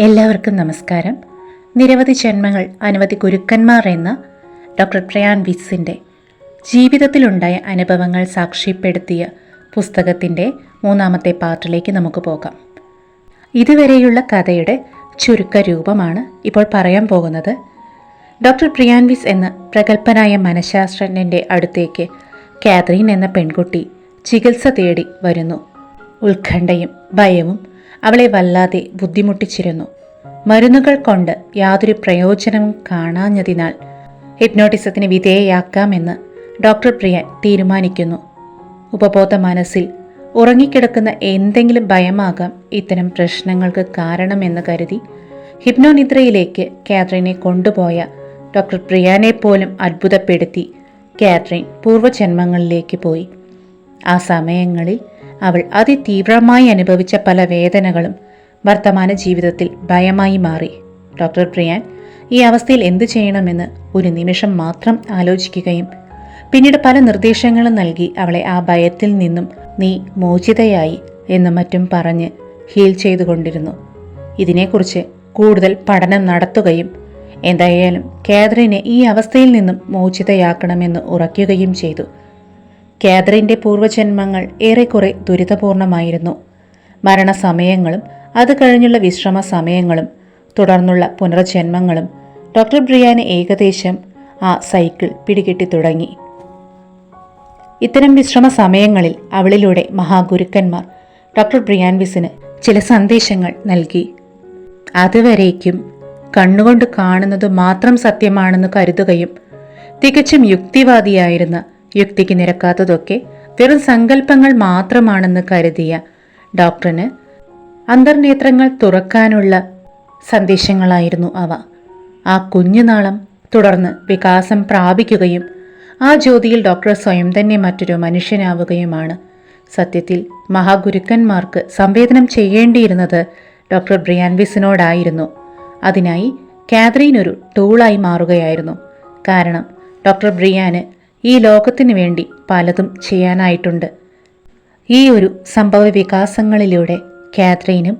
എല്ലാവർക്കും നമസ്കാരം. നിരവധി ജന്മങ്ങൾ അനവധി ഗുരുക്കന്മാർ എന്ന ഡോക്ടർ പ്രയാൻ വിസിന്റെ ജീവിതത്തിലുണ്ടായ അനുഭവങ്ങൾ സാക്ഷ്യപ്പെടുത്തിയ പുസ്തകത്തിന്റെ മൂന്നാമത്തെ പാർട്ടിലേക്ക് നമുക്ക് പോകാം. ഇതുവരെയുള്ള കഥയുടെ ചുരുക്ക രൂപമാണ് ഇപ്പോൾ പറയാൻ പോകുന്നത്. ഡോക്ടർ പ്രിയാൻവിസ് എന്ന പ്രഗത്ഭനായ മനഃശാസ്ത്രജ്ഞന്റെ അടുത്തേക്ക് കാത്രീൻ എന്ന പെൺകുട്ടി ചികിത്സ തേടി വരുന്നു. ഉത്കണ്ഠയും ഭയവും അവളെ വല്ലാതെ ബുദ്ധിമുട്ടിച്ചിരുന്നു. മരുന്നുകൾ കൊണ്ട് യാതൊരു പ്രയോജനവും കാണാഞ്ഞതിനാൽ ഹിപ്നോട്ടിസത്തിന് വിധേയയാക്കാമെന്ന് ഡോക്ടർ പ്രിയൻ തീരുമാനിക്കുന്നു. ഉപബോധ മനസ്സിൽ ഉറങ്ങിക്കിടക്കുന്ന എന്തെങ്കിലും ഭയമാകാം ഇത്തരം പ്രശ്നങ്ങൾക്ക് കാരണമെന്ന് കരുതി ഹിപ്നോനിദ്രയിലേക്ക് കാത്രീനെ കൊണ്ടുപോയ ഡോക്ടർ പ്രിയാനെ പോലും അത്ഭുതപ്പെടുത്തി കാത്രീൻ പൂർവജന്മങ്ങളിലേക്ക് പോയി. ആ സമയങ്ങളിൽ അവൾ അതിതീവ്രമായി അനുഭവിച്ച പല വേദനകളും വർത്തമാന ജീവിതത്തിൽ ഭയമായി മാറി. ഡോക്ടർ പ്രിയാൻ ഈ അവസ്ഥയിൽ എന്തു ചെയ്യണമെന്ന് ഒരു നിമിഷം മാത്രം ആലോചിക്കുകയും പിന്നീട് പല നിർദ്ദേശങ്ങളും നൽകി അവളെ ആ ഭയത്തിൽ നിന്നും നീ മോചിതയായി എന്ന് മറ്റും പറഞ്ഞ് ഹീൽ ചെയ്തുകൊണ്ടിരുന്നു. ഇതിനെക്കുറിച്ച് കൂടുതൽ പഠനം നടത്തുകയും എന്തായാലും കാതറിനെ ഈ അവസ്ഥയിൽ നിന്നും മോചിതയാക്കണമെന്ന് ഉറയ്ക്കുകയും ചെയ്തു. കാതറിന്റെ പൂർവജന്മങ്ങൾ ഏറെക്കുറെ ദുരിതപൂർണമായിരുന്നു. മരണസമയങ്ങളും അത് കഴിഞ്ഞുള്ള വിശ്രമ സമയങ്ങളും തുടർന്നുള്ള പുനർജന്മങ്ങളും ഡോക്ടർ ബ്രിയാന് ഏകദേശം ആ സൈക്കിൾ പിടികിട്ടി തുടങ്ങി. ഇത്തരം വിശ്രമ സമയങ്ങളിൽ അവളിലൂടെ മഹാഗുരുക്കന്മാർ ഡോക്ടർ ബ്രിയാൻവിസിന് ചില സന്ദേശങ്ങൾ നൽകി. അതുവരേക്കും കണ്ണുകൊണ്ട് കാണുന്നത് മാത്രം സത്യമാണെന്ന് കരുതുകയും തികച്ചും യുക്തിവാദിയായിരുന്ന യുക്തിക്ക് നിരക്കാത്തതൊക്കെ വെറും സങ്കല്പങ്ങൾ മാത്രമാണെന്ന് കരുതിയ ഡോക്ടറിന് അന്തർനേത്രങ്ങൾ തുറക്കാനുള്ള സന്ദേശങ്ങളായിരുന്നു അവ. ആ കുഞ്ഞുനാളം തുടർന്ന് വികാസം പ്രാപിക്കുകയും ആ ജ്യോതിയിൽ ഡോക്ടർ സ്വയം തന്നെ മറ്റൊരു മനുഷ്യനാവുകയുമാണ്. സത്യത്തിൽ മഹാഗുരുക്കന്മാർക്ക് സംവേദനം ചെയ്യേണ്ടിയിരുന്നത് ഡോക്ടർ ബ്രിയാൻവിസിനോടായിരുന്നു അതിനായി കാതറീൻ ഒരു ടൂളായി മാറുകയായിരുന്നു. കാരണം ഡോക്ടർ ബ്രിയാന് ഈ ലോകത്തിനു വേണ്ടി പലതും ചെയ്യാനായിട്ടുണ്ട്. ഈ ഒരു സംഭവ വികാസങ്ങളിലൂടെ കാത്രീനും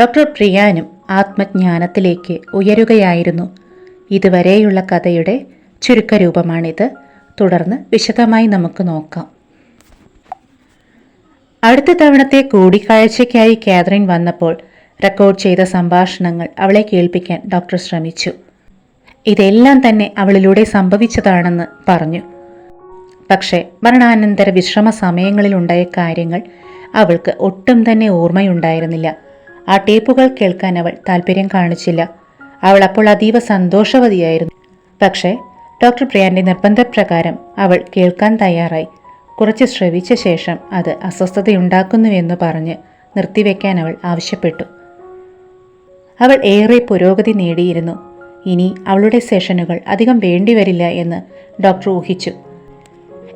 ഡോക്ടർ പ്രിയാനും ആത്മജ്ഞാനത്തിലേക്ക് ഉയരുകയായിരുന്നു. ഇതുവരെയുള്ള കഥയുടെ ചുരുക്കരൂപമാണിത്. തുടർന്ന് വിശദമായി നമുക്ക് നോക്കാം. അടുത്ത തവണത്തെ കൂടിക്കാഴ്ചയ്ക്കായി കാതറിൻ വന്നപ്പോൾ റെക്കോർഡ് ചെയ്ത സംഭാഷണങ്ങൾ അവളെ കേൾപ്പിക്കാൻ ഡോക്ടർ ശ്രമിച്ചു. ഇതെല്ലാം തന്നെ അവളിലൂടെ സംഭവിച്ചതാണെന്ന് പറഞ്ഞു. പക്ഷേ മരണാനന്തര വിശ്രമ സമയങ്ങളിലുണ്ടായ കാര്യങ്ങൾ അവൾക്ക് ഒട്ടും തന്നെ ഓർമ്മയുണ്ടായിരുന്നില്ല. ആ ടേപ്പുകൾ കേൾക്കാൻ അവൾ താല്പര്യം കാണിച്ചില്ല. അവൾ അപ്പോൾ അതീവ സന്തോഷവതിയായിരുന്നു. പക്ഷേ ഡോക്ടർ പ്രിയാന്റെ നിർബന്ധപ്രകാരം അവൾ കേൾക്കാൻ തയ്യാറായി. കുറച്ച് ശ്രവിച്ച ശേഷം അത് അസ്വസ്ഥതയുണ്ടാക്കുന്നുവെന്ന് പറഞ്ഞ് നിർത്തിവെക്കാൻ അവൾ ആവശ്യപ്പെട്ടു. അവൾ ഏറെ പുരോഗതി നേടിയിരുന്നു. ഇനി അവളുടെ സെഷനുകൾ അധികം വേണ്ടിവരില്ല എന്ന് ഡോക്ടർ ഊഹിച്ചു.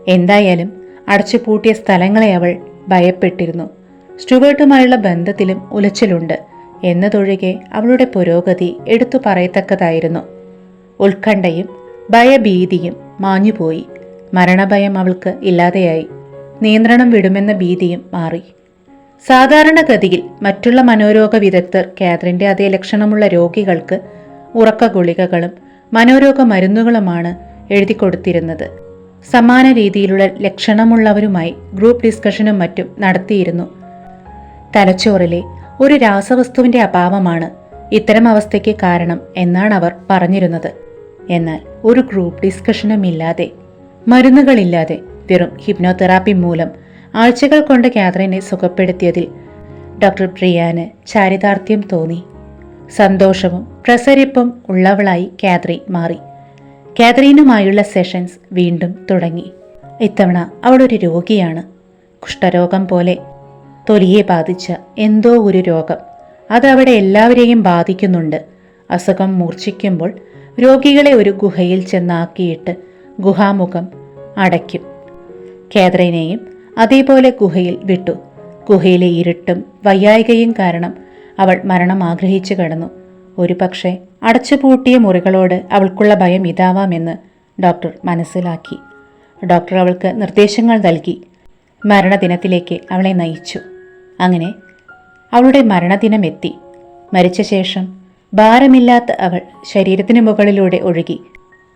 എന്തായാലും അടച്ചുപൂട്ടിയ സ്ഥലങ്ങളെ അവൾ ഭയപ്പെട്ടിരുന്നു. സ്റ്റുവേർട്ടുമായുള്ള ബന്ധത്തിലും ഉലച്ചിലുണ്ട്. എന്നതൊഴികെ അവളുടെ പുരോഗതി എടുത്തു പറയത്തക്കതായിരുന്നു. ഉത്കണ്ഠയും ഭയഭീതിയും മാഞ്ഞുപോയി. മരണഭയം അവൾക്ക് ഇല്ലാതെയായി. നിയന്ത്രണം വിടുമെന്ന ഭീതിയും മാറി. സാധാരണഗതിയിൽ മറ്റുള്ള മനോരോഗ വിദഗ്ധർ കാതറിന്റെ അതേ ലക്ഷണമുള്ള രോഗികൾക്ക് ഉറക്ക ഗുളികകളും മനോരോഗ മരുന്നുകളുമാണ് എഴുതി കൊടുത്തിരുന്നത് സമാന രീതിയിലുള്ള ലക്ഷണമുള്ളവരുമായി ഗ്രൂപ്പ് ഡിസ്കഷനും മറ്റും നടത്തിയിരുന്നു. തലച്ചോറിലെ ഒരു രാസവസ്തുവിന്റെ അഭാവമാണ് ഇത്തരം അവസ്ഥയ്ക്ക് കാരണം എന്നാണ് അവർ പറഞ്ഞിരുന്നത്. എന്നാൽ ഒരു ഗ്രൂപ്പ് ഡിസ്കഷനും ഇല്ലാതെ മരുന്നുകളില്ലാതെ വെറും ഹിപ്നോതെറാപ്പി മൂലം ആഴ്ചകൾ കൊണ്ട് കാതറിനെ സുഖപ്പെടുത്തിയതിൽ ഡോക്ടർ പ്രിയാന് ചാരിതാർത്ഥ്യം തോന്നി. സന്തോഷവും പ്രസരിപ്പും ഉള്ളവളായി കാതറി മാറി. കാതറീനുമായുള്ള സെഷൻസ് വീണ്ടും തുടങ്ങി. ഇത്തവണ അവളൊരു രോഗിയാണ്. കുഷ്ഠരോഗം പോലെ തൊലിയെ ബാധിച്ച എന്തോ ഒരു രോഗം. അത് അവിടെ എല്ലാവരെയും ബാധിക്കുന്നുണ്ട്. അസുഖം മൂർച്ഛിക്കുമ്പോൾ രോഗികളെ ഒരു ഗുഹയിൽ ചെന്നാക്കിയിട്ട് ഗുഹാമുഖം അടയ്ക്കും. കേദ്രനെയും അതേപോലെ ഗുഹയിൽ വിട്ടു. ഗുഹയിലെ ഇരുട്ടും വയ്യായികയും കാരണം അവൾ മരണം ആഗ്രഹിച്ചു കിടന്നു. ഒരു പക്ഷേ അടച്ചുപൂട്ടിയ മുറികളോട് അവൾക്കുള്ള ഭയം ഇതാവാമെന്ന് ഡോക്ടർ മനസ്സിലാക്കി. ഡോക്ടർ അവൾക്ക് നിർദ്ദേശങ്ങൾ നൽകി. മരണദിനത്തിലേക്ക് അവളെ നയിച്ചു. അങ്ങനെ അവളുടെ മരണദിനം എത്തി. മരിച്ച ശേഷം ഭാരമില്ലാത്ത അവൾ ശരീരത്തിന് മുകളിലൂടെ ഒഴുകി.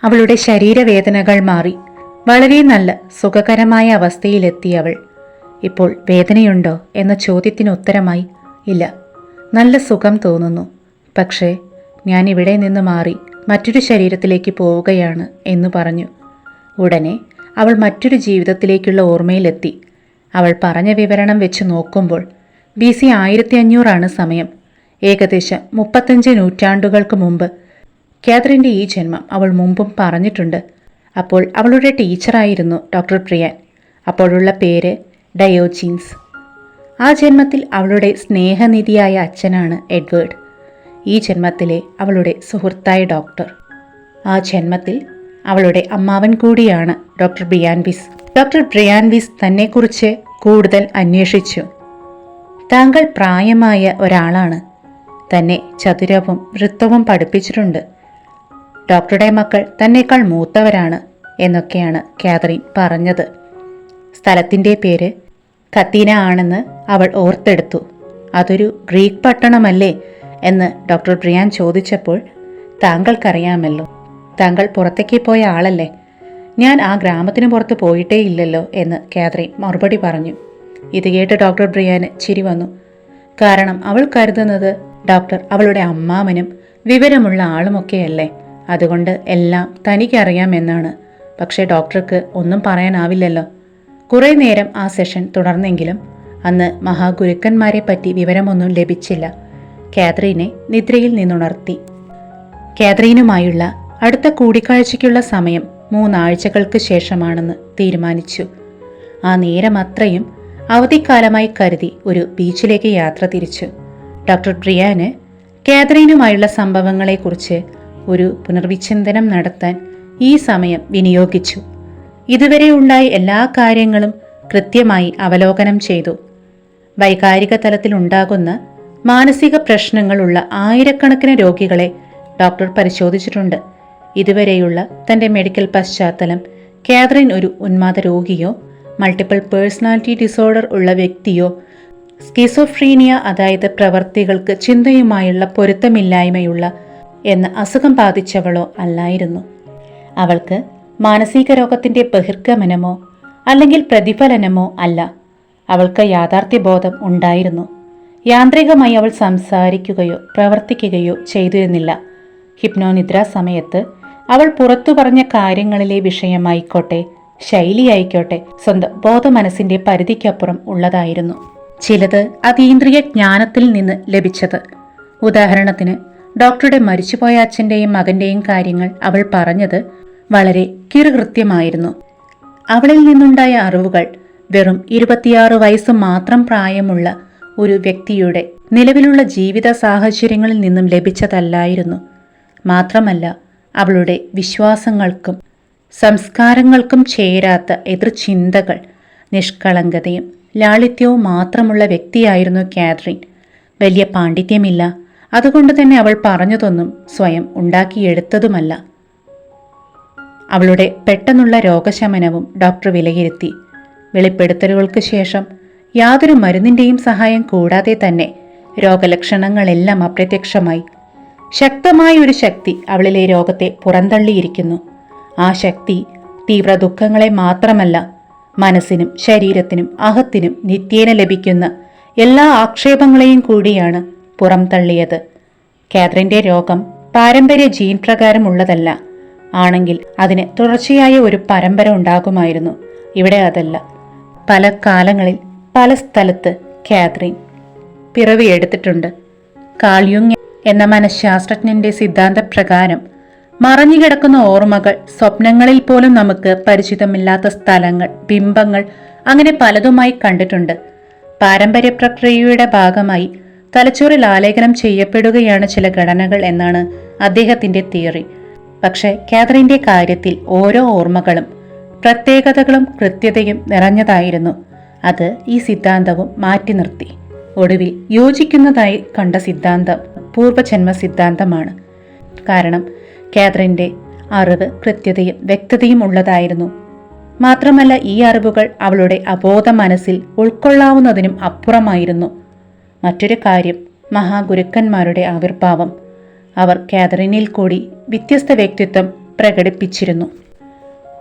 അവളുടെ ശരീരവേദനകൾ മാറി. വളരെ നല്ല സുഖകരമായ അവസ്ഥയിലെത്തി അവൾ. ഇപ്പോൾ വേദനയുണ്ടോ എന്ന ചോദ്യത്തിന് ഉത്തരമായി ഇല്ല. നല്ല സുഖം തോന്നുന്നു. പക്ഷേ ഞാൻ ഇവിടെ നിന്ന് മാറി മറ്റൊരു ശരീരത്തിലേക്ക് പോവുകയാണ് എന്ന് പറഞ്ഞു. ഉടനെ അവൾ മറ്റൊരു ജീവിതത്തിലേക്കുള്ള ഓർമ്മയിലെത്തി. അവൾ പറഞ്ഞ വിവരണം വെച്ച് നോക്കുമ്പോൾ ബി സി ആയിരത്തി അഞ്ഞൂറാണ് സമയം. ഏകദേശം മുപ്പത്തഞ്ച് നൂറ്റാണ്ടുകൾക്ക് മുമ്പ് കാതറിന്റെ ഈ ജന്മം അവൾ മുമ്പും പറഞ്ഞിട്ടുണ്ട്. അപ്പോൾ അവളുടെ ടീച്ചറായിരുന്നു ഡോക്ടർ പ്രിയാൻ. അപ്പോഴുള്ള പേര് ഡയോജീൻസ്. ആ ജന്മത്തിൽ അവളുടെ സ്നേഹനിധിയായ അച്ഛനാണ് എഡ്വേർഡ്. ഈ ജന്മത്തിലെ അവളുടെ സുഹൃത്തായ ഡോക്ടർ. ആ ജന്മത്തിൽ അവളുടെ അമ്മാവൻ കൂടിയാണ് ഡോക്ടർ ബ്രിയാൻവിസ് ഡോക്ടർ ബ്രിയാൻവിസ് തന്നെക്കുറിച്ച് കൂടുതൽ അന്വേഷിച്ചു. താങ്കൾ പ്രായമായ ഒരാളാണ്. തന്നെ ചതുരവും വൃത്തവും പഠിപ്പിച്ചിട്ടുണ്ട്. ഡോക്ടറുടെ മക്കൾ തന്നെക്കാൾ മൂത്തവരാണ് എന്നൊക്കെയാണ് കാതറിൻ പറഞ്ഞത്. സ്ഥലത്തിന്റെ പേര് കത്തീന ആണെന്ന് അവൾ ഓർത്തെടുത്തു. അതൊരു ഗ്രീക്ക് പട്ടണമല്ലേ? എന്ന് ഡോക്ടർ പ്രിയാൻ ചോദിച്ചപ്പോൾ താങ്കൾക്കറിയാമല്ലോ താങ്കൾ പുറത്തേക്ക് പോയ ആളല്ലേ? ഞാൻ ആ ഗ്രാമത്തിന് പുറത്ത് പോയിട്ടേ ഇല്ലല്ലോ എന്ന് കാതറിൻ മറുപടി പറഞ്ഞു. ഇത് കേട്ട് ഡോക്ടർ ബ്രിയാന് ചിരി വന്നു. കാരണം അവൾ കരുതുന്നത് ഡോക്ടർ അവളുടെ അമ്മാവനും വിവരമുള്ള ആളുമൊക്കെയല്ലേ. അതുകൊണ്ട് എല്ലാം തനിക്കറിയാമെന്നാണ്. പക്ഷേ ഡോക്ടർക്ക് ഒന്നും പറയാനാവില്ലല്ലോ. കുറേ നേരം ആ സെഷൻ തുടർന്നെങ്കിലും അന്ന് മഹാഗുരുക്കന്മാരെ പറ്റി വിവരമൊന്നും ലഭിച്ചില്ല. കാത്രീനെ നിദ്രയിൽ നിന്നുണർത്തി. കാത്രീനുമായുള്ള അടുത്ത കൂടിക്കാഴ്ചയ്ക്കുള്ള സമയം മൂന്നാഴ്ചകൾക്ക് ശേഷമാണെന്ന് തീരുമാനിച്ചു. ആ നേരം അത്രയും അവധിക്കാലമായി കരുതി ഒരു ബീച്ചിലേക്ക് യാത്ര തിരിച്ചു. ഡോക്ടർ പ്രിയാന് കാതറീനുമായുള്ള സംഭവങ്ങളെക്കുറിച്ച് ഒരു പുനർവിചിന്തനം നടത്താൻ ഈ സമയം വിനിയോഗിച്ചു. ഇതുവരെ ഉണ്ടായ എല്ലാ കാര്യങ്ങളും കൃത്യമായി അവലോകനം ചെയ്തു. വൈകാരിക തലത്തിലുണ്ടാകുന്ന മാനസിക പ്രശ്നങ്ങളുള്ള ആയിരക്കണക്കിന് രോഗികളെ ഡോക്ടർ പരിശോധിച്ചിട്ടുണ്ട്. ഇതുവരെയുള്ള തന്റെ മെഡിക്കൽ പശ്ചാത്തലം കാതറിൻ ഒരു ഉന്മാദ രോഗിയോ മൾട്ടിപ്പിൾ പേഴ്സണാലിറ്റി ഡിസോർഡർ ഉള്ള വ്യക്തിയോ സ്കിസോഫ്രീനിയ അതായത് പ്രവർത്തികൾക്ക് ചിന്തയുമായുള്ള പൊരുത്തമില്ലായ്മയുള്ള എന്ന അസുഖം ബാധിച്ചവളോ അല്ലായിരുന്നു. അവൾക്ക് മാനസിക രോഗത്തിന്റെ ബഹിർഗമനമോ അല്ലെങ്കിൽ പ്രതിഫലനമോ അല്ല. അവൾക്ക് യാഥാർത്ഥ്യബോധം ഉണ്ടായിരുന്നു. യാന്ത്രികമായി അവൾ സംസാരിക്കുകയോ പ്രവർത്തിക്കുകയോ ചെയ്തിരുന്നില്ല. ഹിപ്നോനിദ്ര സമയത്ത് അവൾ പുറത്തു പറഞ്ഞ കാര്യങ്ങളിലെ വിഷയമായിക്കോട്ടെ ശൈലിയായിക്കോട്ടെ സ്വന്തം ബോധമനസ്സിന്റെ പരിധിക്കപ്പുറം ഉള്ളതായിരുന്നു. ചിലത് അതീന്ദ്രിയ ജ്ഞാനത്തിൽ നിന്ന് ലഭിച്ചത്. ഉദാഹരണത്തിന് ഡോക്ടറുടെ മരിച്ചുപോയ അച്ഛന്റെയും മകന്റെയും കാര്യങ്ങൾ അവൾ പറഞ്ഞത് വളരെ കിറുകൃത്യമായിരുന്നു. അവളിൽ നിന്നുണ്ടായ അറിവുകൾ വെറും ഇരുപത്തിയാറ് വയസ്സ് മാത്രം പ്രായമുള്ള ഒരു വ്യക്തിയുടെ നിലവിലുള്ള ജീവിത സാഹചര്യങ്ങളിൽ നിന്നും ലഭിച്ചതല്ലായിരുന്നു. മാത്രമല്ല അവളുടെ വിശ്വാസങ്ങൾക്കും സംസ്കാരങ്ങൾക്കും ചേരാത്ത എതിർചിന്തകൾ നിഷ്കളങ്കതയും ലാളിത്യവും മാത്രമുള്ള വ്യക്തിയായിരുന്നു കാത്രിൻ വലിയ പാണ്ഡിത്യമില്ല. അതുകൊണ്ട് തന്നെ അവൾ പറഞ്ഞതൊന്നും സ്വയം ഉണ്ടാക്കിയെടുത്തതുമല്ല. അവളുടെ പെട്ടെന്നുള്ള രോഗശമനവും ഡോക്ടർ വിലയിരുത്തി. വെളിപ്പെടുത്തലുകൾക്ക് ശേഷം യാതൊരു മരുന്നിന്റെയും സഹായം കൂടാതെ തന്നെ രോഗലക്ഷണങ്ങളെല്ലാം അപ്രത്യക്ഷമായി. ശക്തമായ ഒരു ശക്തി അവളിലെ രോഗത്തെ പുറന്തള്ളിയിരിക്കുന്നു. ആ ശക്തി തീവ്ര ദുഃഖങ്ങളെ മാത്രമല്ല മനസ്സിനും ശരീരത്തിനും അഹത്തിനും നിത്യേന ലഭിക്കുന്ന എല്ലാ ആക്ഷേപങ്ങളെയും കൂടിയാണ് പുറംതള്ളിയത്. കാതറിന്റെ രോഗം പാരമ്പര്യ ജീൻ പ്രകാരമുള്ളതല്ല. ആണെങ്കിൽ അതിന് തുടർച്ചയായ ഒരു പരമ്പര ഉണ്ടാകുമായിരുന്നു. ഇവിടെ അതല്ല. പല കാലങ്ങളിൽ പല സ്ഥലത്ത് പിറവി എടുത്തിട്ടുണ്ട്. കാൾയുങ് എന്ന മനഃശാസ്ത്രജ്ഞന്റെ സിദ്ധാന്തപ്രകാരം മറഞ്ഞുകിടക്കുന്ന ഓർമ്മകൾ സ്വപ്നങ്ങളിൽ പോലും നമുക്ക് പരിചിതമില്ലാത്ത സ്ഥലങ്ങൾ ബിംബങ്ങൾ അങ്ങനെ പലതുമായി കണ്ടിട്ടുണ്ട്. പാരമ്പര്യ പ്രക്രിയയുടെ ഭാഗമായി തലച്ചോറിൽ ആലേഖനം ചെയ്യപ്പെടുകയാണ് ചില ഘടനകൾ എന്നാണ് അദ്ദേഹത്തിന്റെ തിയറി. പക്ഷേ കാതറിന്റെ കാര്യത്തിൽ ഓരോ ഓർമ്മകളും പ്രത്യേകതകളും കൃത്യതയും നിറഞ്ഞതായിരുന്നു. അത് ഈ സിദ്ധാന്തവും മാറ്റി നിർത്തി. ഒടുവിൽ യോജിക്കുന്നതായി കണ്ട സിദ്ധാന്തം പൂർവജന്മ സിദ്ധാന്തമാണ്. കാരണം കാതറിന്റെ അറിവ് കൃത്യതയും വ്യക്തതയും ഉള്ളതായിരുന്നു. മാത്രമല്ല ഈ അറിവുകൾ അവളുടെ അബോധ മനസ്സിൽ ഉൾക്കൊള്ളാവുന്നതിനും അപ്പുറമായിരുന്നു. മറ്റൊരു കാര്യം മഹാഗുരുക്കന്മാരുടെ ആവിർഭാവം. അവർ കാതറിനിൽ കൂടി വ്യത്യസ്ത വ്യക്തിത്വം പ്രകടിപ്പിച്ചിരുന്നു.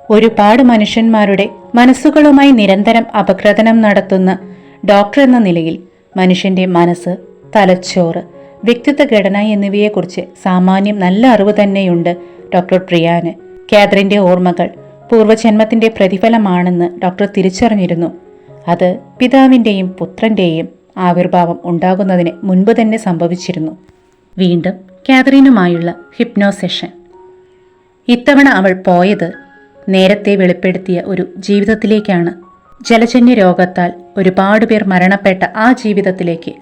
ഒരുപാട് മനുഷ്യന്മാരുടെ മനസ്സുകളുമായി നിരന്തരം അപഗ്രഥനം നടത്തുന്ന ഡോക്ടർ എന്ന നിലയിൽ മനുഷ്യന്റെ മനസ്സ് തലച്ചോറ് വ്യക്തിത്വ ഘടന എന്നിവയെക്കുറിച്ച് സാമാന്യം നല്ല അറിവ് തന്നെയുണ്ട് ഡോക്ടർ പ്രിയാന്. കാതറിന്റെ ഓർമ്മകൾ പൂർവജന്മത്തിന്റെ പ്രതിഫലമാണെന്ന് ഡോക്ടർ തിരിച്ചറിഞ്ഞിരുന്നു. അത് പിതാവിന്റെയും പുത്രന്റെയും ആവിർഭാവം ഉണ്ടാകുന്നതിന് മുൻപ് തന്നെ സംഭവിച്ചിരുന്നു. വീണ്ടും കാതറിനുമായുള്ള ഹിപ്നോ സെഷൻ ഇത്തവണ അവൾ പോയത് നേരത്തെ വെളിപ്പെടുത്തിയ ഒരു ജീവിതത്തിലേക്കാണ്. ജലജന്യ രോഗത്താൽ ഒരുപാട് പേർ മരണപ്പെട്ട ആ ജീവിതത്തിലേക്ക്.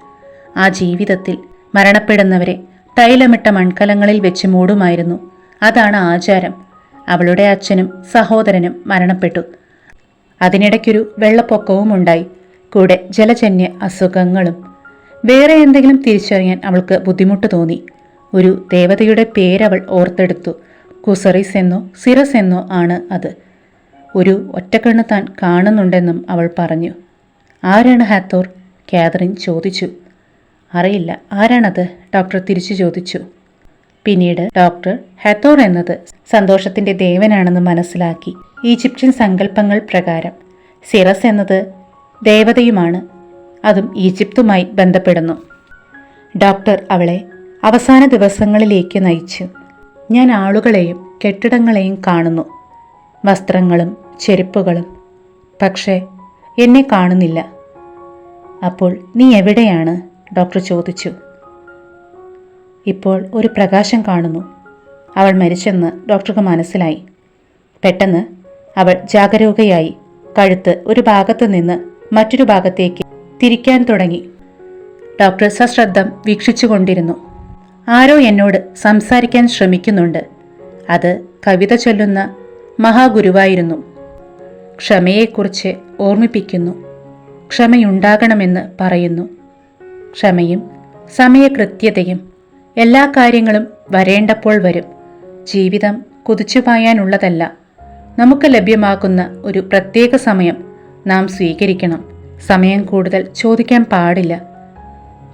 ആ ജീവിതത്തിൽ മരണപ്പെടുന്നവരെ തൈലമിട്ട മൺകലങ്ങളിൽ വെച്ച് മൂടുമായിരുന്നു. അതാണ് ആചാരം. അവളുടെ അച്ഛനും സഹോദരനും മരണപ്പെട്ടു. അതിനിടയ്ക്കൊരു വെള്ളപ്പൊക്കവും ഉണ്ടായി. കൂടെ ജലജന്യ അസുഖങ്ങളും. വേറെ എന്തെങ്കിലും തിരിച്ചറിയാൻ അവൾക്ക് ബുദ്ധിമുട്ട് തോന്നി. ഒരു ദേവതയുടെ പേരവൾ ഓർത്തെടുത്തു. കുസറിസ് എന്നോ സിറസ് എന്നോ ആണ് അത്. ഒരു ഒറ്റക്കണ്ണ് താൻ കാണുന്നുണ്ടെന്നും അവൾ പറഞ്ഞു. ആരാണ് ഹാത്തോർ? കാതറിൻ ചോദിച്ചു. അറിയില്ല. ആരാണത്? ഡോക്ടർ തിരിച്ചു ചോദിച്ചു. പിന്നീട് ഡോക്ടർ ഹാത്തോർ എന്നത് സന്തോഷത്തിന്റെ ദേവനാണെന്ന് മനസ്സിലാക്കി. ഈജിപ്ഷ്യൻ സങ്കല്പങ്ങൾ പ്രകാരം സിറസ് എന്നത് ദേവതയുമാണ്. അതും ഈജിപ്തുമായി ബന്ധപ്പെടുന്നു. ഡോക്ടർ അവളെ അവസാന ദിവസങ്ങളിലേക്ക് നയിച്ചു. ഞാൻ ആളുകളെയും കെട്ടിടങ്ങളെയും കാണുന്നു. വസ്ത്രങ്ങളും ചെരുപ്പുകളും. പക്ഷേ എന്നെ കാണുന്നില്ല. അപ്പോൾ നീ എവിടെയാണ്? ഡോക്ടർ ചോദിച്ചു. ഇപ്പോൾ ഒരു പ്രകാശം കാണുന്നു. അവൾ മരിച്ചെന്ന് ഡോക്ടർക്ക് മനസ്സിലായി. പെട്ടെന്ന് അവൾ ജാഗരൂകയായി കഴുത്ത് ഒരു ഭാഗത്ത് നിന്ന് മറ്റൊരു ഭാഗത്തേക്ക് തിരിക്കാൻ തുടങ്ങി. ഡോക്ടർ സശ്രദ്ധം വീക്ഷിച്ചുകൊണ്ടിരുന്നു. ആരോ എന്നോട് സംസാരിക്കാൻ ശ്രമിക്കുന്നുണ്ട്. അത് കവിത ചൊല്ലുന്ന മഹാഗുരുവായിരുന്നു. ക്ഷമയെക്കുറിച്ച് ഓർമ്മിപ്പിക്കുന്നു. ക്ഷമയുണ്ടാകണമെന്ന് പറയുന്നു. ക്ഷമയും സമയകൃത്യതയും എല്ലാ കാര്യങ്ങളും വരേണ്ടപ്പോൾ വരും. ജീവിതം കുതിച്ചുപായാനുള്ളതല്ല നമുക്ക് ലഭ്യമാകുന്ന ഒരു പ്രത്യേക സമയം നാം സ്വീകരിക്കണം. സമയം കൂടുതൽ ചോദിക്കാൻ പാടില്ല.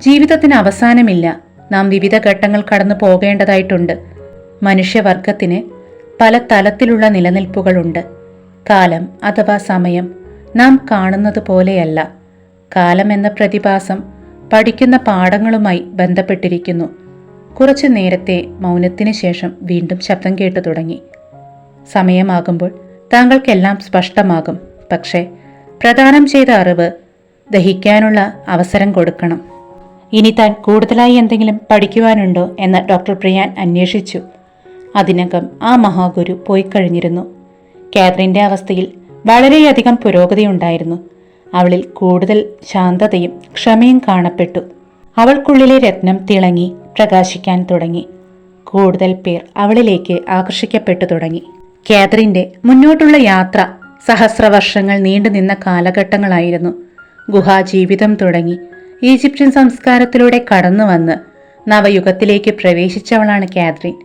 ജീവിതത്തിന് അവസാനമില്ല. നാം വിവിധ ഘട്ടങ്ങൾ കടന്നു പോകേണ്ടതായിട്ടുണ്ട്. മനുഷ്യവർഗത്തിന് പല തലത്തിലുള്ള നിലനിൽപ്പുകളുണ്ട്. കാലം അഥവാ സമയം നാം കാണുന്നത് പോലെയല്ല. കാലം എന്ന പ്രതിഭാസം പഠിക്കുന്ന പാഠങ്ങളുമായി ബന്ധപ്പെട്ടിരിക്കുന്നു. കുറച്ചു നേരത്തെ മൗനത്തിന് ശേഷം വീണ്ടും ശബ്ദം കേട്ടു തുടങ്ങി. സമയമാകുമ്പോൾ താങ്കൾക്കെല്ലാം സ്പഷ്ടമാകും. പക്ഷേ പ്രദാനം ചെയ്ത അറിവ് ദഹിക്കാനുള്ള അവസരം കൊടുക്കണം. ഇനി താൻ കൂടുതലായി എന്തെങ്കിലും പഠിക്കുവാനുണ്ടോ എന്ന് ഡോക്ടർ പ്രിയാൻ അന്വേഷിച്ചു. അതിനകം ആ മഹാഗുരു പോയി കഴിഞ്ഞിരുന്നു. കാതറിന്റെ അവസ്ഥയിൽ വളരെയധികം പുരോഗതിയുണ്ടായിരുന്നു അവളിൽ കൂടുതൽ ശാന്തതയും ക്ഷമയും കാണപ്പെട്ടു. അവൾക്കുള്ളിലെ രത്നം തിളങ്ങി പ്രകാശിക്കാൻ തുടങ്ങി. കൂടുതൽ പേർ അവളിലേക്ക് ആകർഷിക്കപ്പെട്ടു തുടങ്ങി. കാതറിന്റെ മുന്നോട്ടുള്ള യാത്ര സഹസ്രവർഷങ്ങൾ നീണ്ടുനിന്ന കാലഘട്ടങ്ങളായിരുന്നു. ഗുഹാജീവിതം തുടങ്ങി. ഈജിപ്ഷ്യൻ സംസ്കാരത്തിലൂടെ കടന്നു വന്ന് നവയുഗത്തിലേക്ക് പ്രവേശിച്ചവളാണ് കാത്രീൻ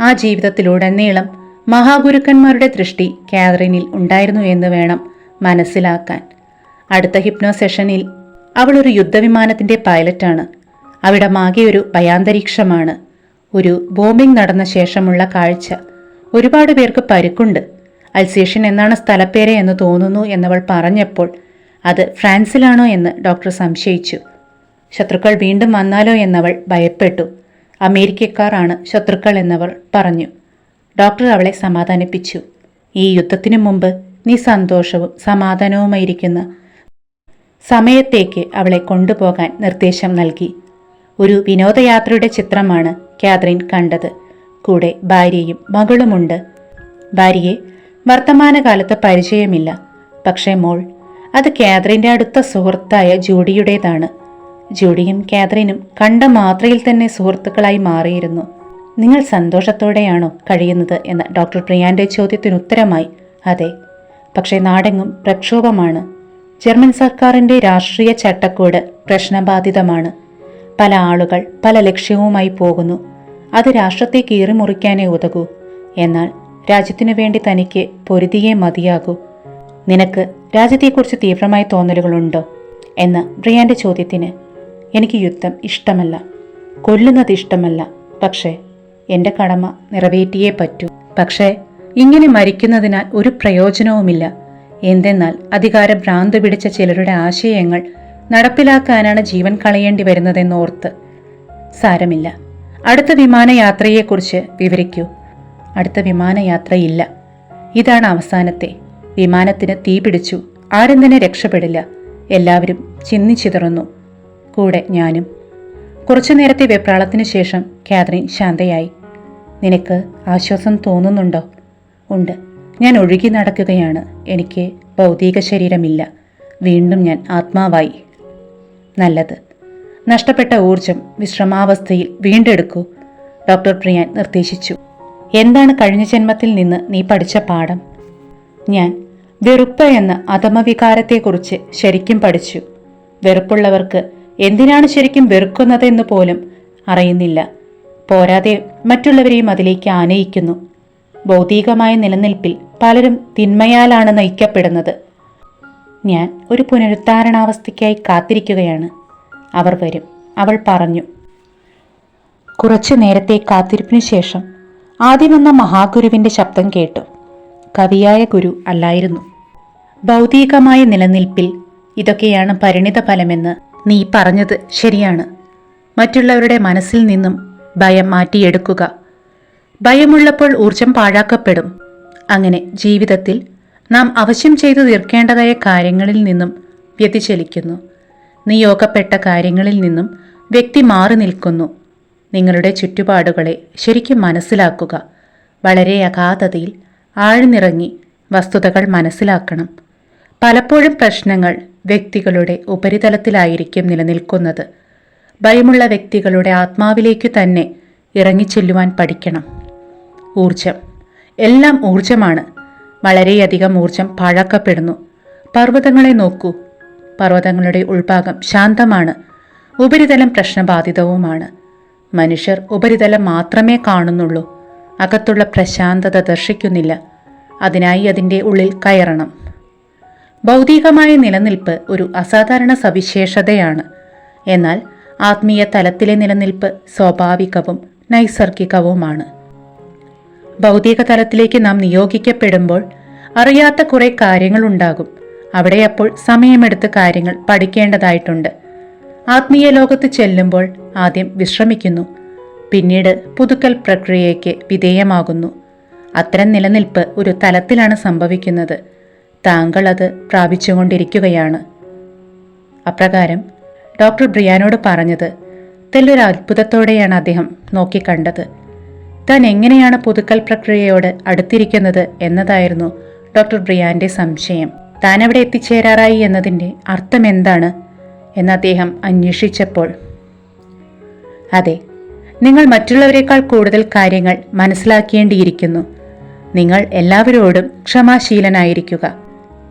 ആ ജീവിതത്തിലുടനീളം മഹാഗുരുക്കന്മാരുടെ ദൃഷ്ടി കാതറിനിൽ ഉണ്ടായിരുന്നു എന്ന് വേണം മനസ്സിലാക്കാൻ. അടുത്ത ഹിപ്നോ സെഷനിൽ അവൾ ഒരു യുദ്ധവിമാനത്തിന്റെ പൈലറ്റാണ്. അവിടമാകെ ഒരു ഭയാന്തരീക്ഷമാണ്. ഒരു ബോംബിംഗ് നടന്ന ശേഷമുള്ള കാഴ്ച ഒരുപാട് പേർക്ക് പരുക്കുണ്ട്. അൽസേഷൻ എന്നാണ് സ്ഥലപ്പേര് എന്ന് തോന്നുന്നു എന്നവൾ പറഞ്ഞപ്പോൾ അത് ഫ്രാൻസിലാണോ എന്ന് ഡോക്ടർ സംശയിച്ചു. ശത്രുക്കൾ വീണ്ടും വന്നാലോ എന്നവൾ ഭയപ്പെട്ടു. അമേരിക്കക്കാരാണ് ശത്രുക്കൾ എന്നവർ പറഞ്ഞു. ഡോക്ടർ അവളെ സമാധാനിപ്പിച്ചു. ഈ യുദ്ധത്തിനു മുമ്പ് നീ സന്തോഷവും സമാധാനവുമായിരിക്കുന്ന സമയത്തേക്ക് അവളെ കൊണ്ടുപോകാൻ നിർദ്ദേശം നൽകി. ഒരു വിനോദയാത്രയുടെ ചിത്രമാണ് കാതറിൻ കണ്ടത്. കൂടെ ഭാര്യയും മകളുമുണ്ട്. ഭാര്യയെ വർത്തമാനകാലത്ത് പരിചയമില്ല. പക്ഷേ മോൾ അത് കാതറിന്റെ അടുത്ത സുഹൃത്തായ ജൂഡിയുടേതാണ്. ജൂഡിയും കാതറിനും കണ്ട മാത്രയിൽ തന്നെ സുഹൃത്തുക്കളായി മാറിയിരുന്നു. നിങ്ങൾ സന്തോഷത്തോടെയാണോ കഴിയുന്നത് എന്ന ഡോക്ടർ പ്രിയാന്റെ ചോദ്യത്തിന് ഉത്തരമായി അതെ. പക്ഷേ നാടെങ്ങും പ്രക്ഷോഭമാണ്. ജർമ്മൻ സർക്കാരിന്റെ രാഷ്ട്രീയ ചട്ടക്കൂട് പ്രശ്നബാധിതമാണ്. പല ആളുകൾ പല ലക്ഷ്യവുമായി പോകുന്നു. അത് രാഷ്ട്രത്തെ കീറിമുറിക്കാനേ ഉതകൂ. എന്നാൽ രാജ്യത്തിനു വേണ്ടി തനിക്ക് പൊരുതിയേ മതിയാകൂ. നിനക്ക് രാജ്യത്തെക്കുറിച്ച് തീവ്രമായ തോന്നലുകളുണ്ടോ? എന്ന ബ്രിയാന്റെ ചോദ്യത്തിന് എനിക്ക് യുദ്ധം ഇഷ്ടമല്ല. കൊല്ലുന്നത് ഇഷ്ടമല്ല. പക്ഷേ എന്റെ കടമ നിറവേറ്റിയേ പറ്റൂ. പക്ഷേ ഇങ്ങനെ മരിക്കുന്നതിനാൽ ഒരു പ്രയോജനവുമില്ല. എന്തെന്നാൽ അധികാരഭ്രാന്ത് പിടിച്ച ചിലരുടെ ആശയങ്ങൾ നടപ്പിലാക്കാനാണ് ജീവൻ കളയേണ്ടി വരുന്നതെന്നോർത്ത് സാരമില്ല. അടുത്ത വിമാനയാത്രയെക്കുറിച്ച് വിവരിക്കൂ. അടുത്ത വിമാനയാത്രയില്ല. ഇതാണ് അവസാനത്തെ. വിമാനത്തിന് തീ പിടിച്ചു ആരും തന്നെ രക്ഷപ്പെടില്ല. എല്ലാവരും ചിന്നിച്ചിതറുന്നു കൂടെ ഞാനും. കുറച്ചു നേരത്തെ വെപ്രാളത്തിന് ശേഷം കാതറിൻ ശാന്തയായി. നിനക്ക് ആശ്വാസം തോന്നുന്നുണ്ടോ? ഉണ്ട്. ഞാൻ ഒഴുകി നടക്കുകയാണ്. എനിക്ക് ഭൗതിക ശരീരമില്ല. വീണ്ടും ഞാൻ ആത്മാവായി. നല്ലത്. നഷ്ടപ്പെട്ട ഊർജം വിശ്രമാവസ്ഥയിൽ വീണ്ടെടുക്കൂ. ഡോക്ടർ പ്രിയാൻ നിർദ്ദേശിച്ചു. എന്താണ് കഴിഞ്ഞ ജന്മത്തിൽ നിന്ന് നീ പഠിച്ച പാഠം? ഞാൻ വെറുപ്പ് എന്ന അധമവികാരത്തെക്കുറിച്ച് ശരിക്കും പഠിച്ചു. വെറുപ്പുള്ളവർക്ക് എന്തിനാണ് ശരിക്കും വെറുക്കുന്നത് വെറുക്കുന്നതെന്ന് പോലും അറിയുന്നില്ല. പോരാതെ മറ്റുള്ളവരെയും അതിലേക്ക് ആനയിക്കുന്നു. ഭൗതികമായ നിലനിൽപ്പിൽ പലരും തിന്മയാലാണ് നയിക്കപ്പെടുന്നത്. ഞാൻ ഒരു പുനരുദ്ധാരണാവസ്ഥയ്ക്കായി കാത്തിരിക്കുകയാണ്. അവർ വരും. അവൾ പറഞ്ഞു. കുറച്ചു നേരത്തെ കാത്തിരിപ്പിനു ശേഷം ആദ്യം വന്ന മഹാഗുരുവിന്റെ ശബ്ദം കേട്ടു. കവിയായ ഗുരു അല്ലായിരുന്നു. ഭൗതികമായ നിലനിൽപ്പിൽ ഇതൊക്കെയാണ് പരിണിത ഫലമെന്ന് നീ പറഞ്ഞത് ശരിയാണ്. മറ്റുള്ളവരുടെ മനസ്സിൽ നിന്നും ഭയം മാറ്റിയെടുക്കുക. ഭയമുള്ളപ്പോൾ ഊർജം പാഴാക്കപ്പെടും. അങ്ങനെ ജീവിതത്തിൽ നാം അവശ്യം ചെയ്തു തീർക്കേണ്ടതായ കാര്യങ്ങളിൽ നിന്നും വ്യതിചലിക്കുന്നു. നിയോഗപ്പെട്ട കാര്യങ്ങളിൽ നിന്നും വ്യക്തി മാറി നിൽക്കുന്നു. നിങ്ങളുടെ ചുറ്റുപാടുകളെ ശരിക്കും മനസ്സിലാക്കുക. വളരെ അഗാധതയിൽ ആഴ്ന്നിറങ്ങി വസ്തുതകൾ മനസ്സിലാക്കണം. പലപ്പോഴും പ്രശ്നങ്ങൾ വ്യക്തികളുടെ ഉപരിതലത്തിലായിരിക്കും നിലനിൽക്കുന്നത്. ഭയമുള്ള വ്യക്തികളുടെ ആത്മാവിലേക്ക് തന്നെ ഇറങ്ങിച്ചെല്ലുവാൻ പഠിക്കണം. ഊർജം എല്ലാം ഊർജമാണ് വളരെയധികം ഊർജം പാഴാക്കപ്പെടുന്നു. പർവതങ്ങളെ നോക്കൂ. പർവതങ്ങളുടെ ഉൾഭാഗം ശാന്തമാണ്. ഉപരിതലം പ്രശ്നബാധിതവുമാണ്. മനുഷ്യർ ഉപരിതലം മാത്രമേ കാണുന്നുള്ളൂ. അകത്തുള്ള പ്രശാന്തത ദർശിക്കുന്നില്ല. അതിനായി അതിന്റെ ഉള്ളിൽ കയറണം. ഭൗതികമായ നിലനിൽപ്പ് ഒരു അസാധാരണ സവിശേഷതയാണ്. എന്നാൽ ആത്മീയ തലത്തിലെ നിലനിൽപ്പ് സ്വാഭാവികവും നൈസർഗികവുമാണ്. ഭൗതിക തലത്തിലേക്ക് നാം നിയോഗിക്കപ്പെടുമ്പോൾ അറിയാത്ത കുറെ കാര്യങ്ങളുണ്ടാകും അവിടെ അപ്പോൾ സമയമെടുത്ത് കാര്യങ്ങൾ പഠിക്കേണ്ടതായിട്ടുണ്ട്. ആത്മീയ ലോകത്ത് ചെല്ലുമ്പോൾ ആദ്യം വിശ്രമിക്കുന്നു. പിന്നീട് പുതുക്കൽ പ്രക്രിയയ്ക്ക് വിധേയമാകുന്നു. അത്തരം നിലനിൽപ്പ് ഒരു തലത്തിലാണ് സംഭവിക്കുന്നത്. താങ്കൾ അത് പ്രാപിച്ചുകൊണ്ടിരിക്കുകയാണ്. അപ്രകാരം ഡോക്ടർ ബ്രിയാനോട് പറഞ്ഞത് തെല്ലൊരു അത്ഭുതത്തോടെയാണ് അദ്ദേഹം നോക്കിക്കണ്ടത്. താൻ എങ്ങനെയാണ് പുതുക്കൽ പ്രക്രിയയോട് അടുത്തിരിക്കുന്നത് എന്നതായിരുന്നു ഡോക്ടർ ബ്രിയാന്റെ സംശയം. താൻ അവിടെ എത്തിച്ചേരാറായി എന്നതിന്റെ അർത്ഥം എന്താണ് എന്ന് അദ്ദേഹം അന്വേഷിച്ചപ്പോൾ അതെ നിങ്ങൾ മറ്റുള്ളവരെക്കാൾ കൂടുതൽ കാര്യങ്ങൾ മനസ്സിലാക്കേണ്ടിയിരിക്കുന്നു. നിങ്ങൾ എല്ലാവരോടും ക്ഷമാശീലനായിരിക്കുക.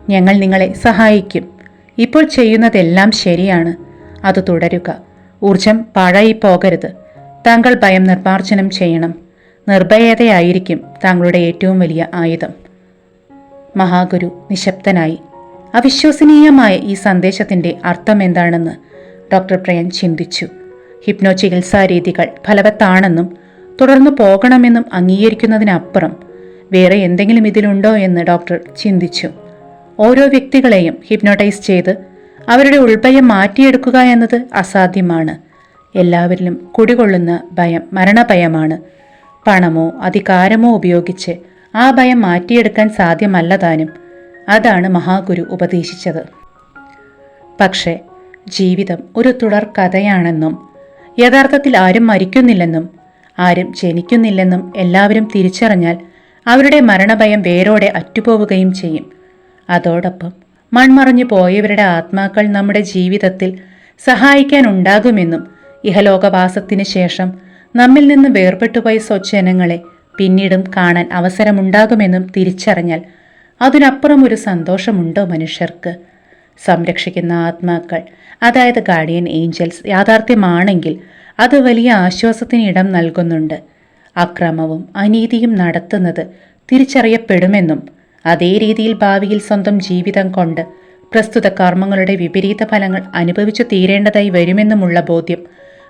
ഞങ്ങൾ നിങ്ങളെ സഹായിക്കും. ഇപ്പോൾ ചെയ്യുന്നതെല്ലാം ശരിയാണ്. അത് തുടരുക. ഊർജം പാഴായി പോകരുത്. താങ്കൾ ഭയം നിർമാർജനം ചെയ്യണം. നിർഭയതയായിരിക്കും താങ്കളുടെ ഏറ്റവും വലിയ ആയുധം. മഹാഗുരു നിശബ്ദനായി. അവിശ്വസനീയമായ ഈ സന്ദേശത്തിന്റെ അർത്ഥം എന്താണെന്ന് ഡോക്ടർ പ്രയൻ ചിന്തിച്ചു. ഹിപ്നോ ചികിത്സാ രീതികൾ ഫലവത്താണെന്നും തുടർന്നു പോകണമെന്നും അംഗീകരിക്കുന്നതിനപ്പുറം വേറെ എന്തെങ്കിലും ഇതിലുണ്ടോ എന്ന് ഡോക്ടർ ചിന്തിച്ചു. ഓരോ വ്യക്തികളെയും ഹിപ്നോട്ടൈസ് ചെയ്ത് അവരുടെ ഉൾഭയം മാറ്റിയെടുക്കുക എന്നത് അസാധ്യമാണ്. എല്ലാവരിലും കുടികൊള്ളുന്ന ഭയം മരണഭയമാണ്. പണമോ അധികാരമോ ഉപയോഗിച്ച് ആ ഭയം മാറ്റിയെടുക്കാൻ സാധ്യമല്ല താനും അതാണ് മഹാഗുരു ഉപദേശിച്ചത്. പക്ഷേ ജീവിതം ഒരു തുടർ കഥയാണെന്നും യഥാർത്ഥത്തിൽ ആരും മരിക്കുന്നില്ലെന്നും ആരും ജനിക്കുന്നില്ലെന്നും എല്ലാവരും തിരിച്ചറിഞ്ഞാൽ അവരുടെ മരണഭയം വേരോടെ അറ്റുപോവുകയും ചെയ്യും. അതോടൊപ്പം മൺമറഞ്ഞു പോയവരുടെ ആത്മാക്കൾ നമ്മുടെ ജീവിതത്തിൽ സഹായിക്കാനുണ്ടാകുമെന്നും ഇഹലോകവാസത്തിന് ശേഷം നമ്മിൽ നിന്ന് വേർപെട്ടുപോയ സ്വജനങ്ങളെ പിന്നീടും കാണാൻ അവസരമുണ്ടാകുമെന്നും തിരിച്ചറിഞ്ഞാൽ അതിനപ്പുറം ഒരു സന്തോഷമുണ്ടോ മനുഷ്യർക്ക്? സംരക്ഷിക്കുന്ന ആത്മാക്കൾ അതായത് ഗാർഡിയൻ ഏഞ്ചൽസ് യാഥാർത്ഥ്യമാണെങ്കിൽ അത് വലിയ ആശ്വാസത്തിന് ഇടം നൽകുന്നുണ്ട്. അക്രമവും അനീതിയും നടത്തുന്നത് തിരിച്ചറിയപ്പെടുമെന്നും അതേ രീതിയിൽ ഭാവിയിൽ സ്വന്തം ജീവിതം കൊണ്ട് പ്രസ്തുത കർമ്മങ്ങളുടെ വിപരീത ഫലങ്ങൾ അനുഭവിച്ചു തീരേണ്ടതായി വരുമെന്നുമുള്ള ബോധ്യം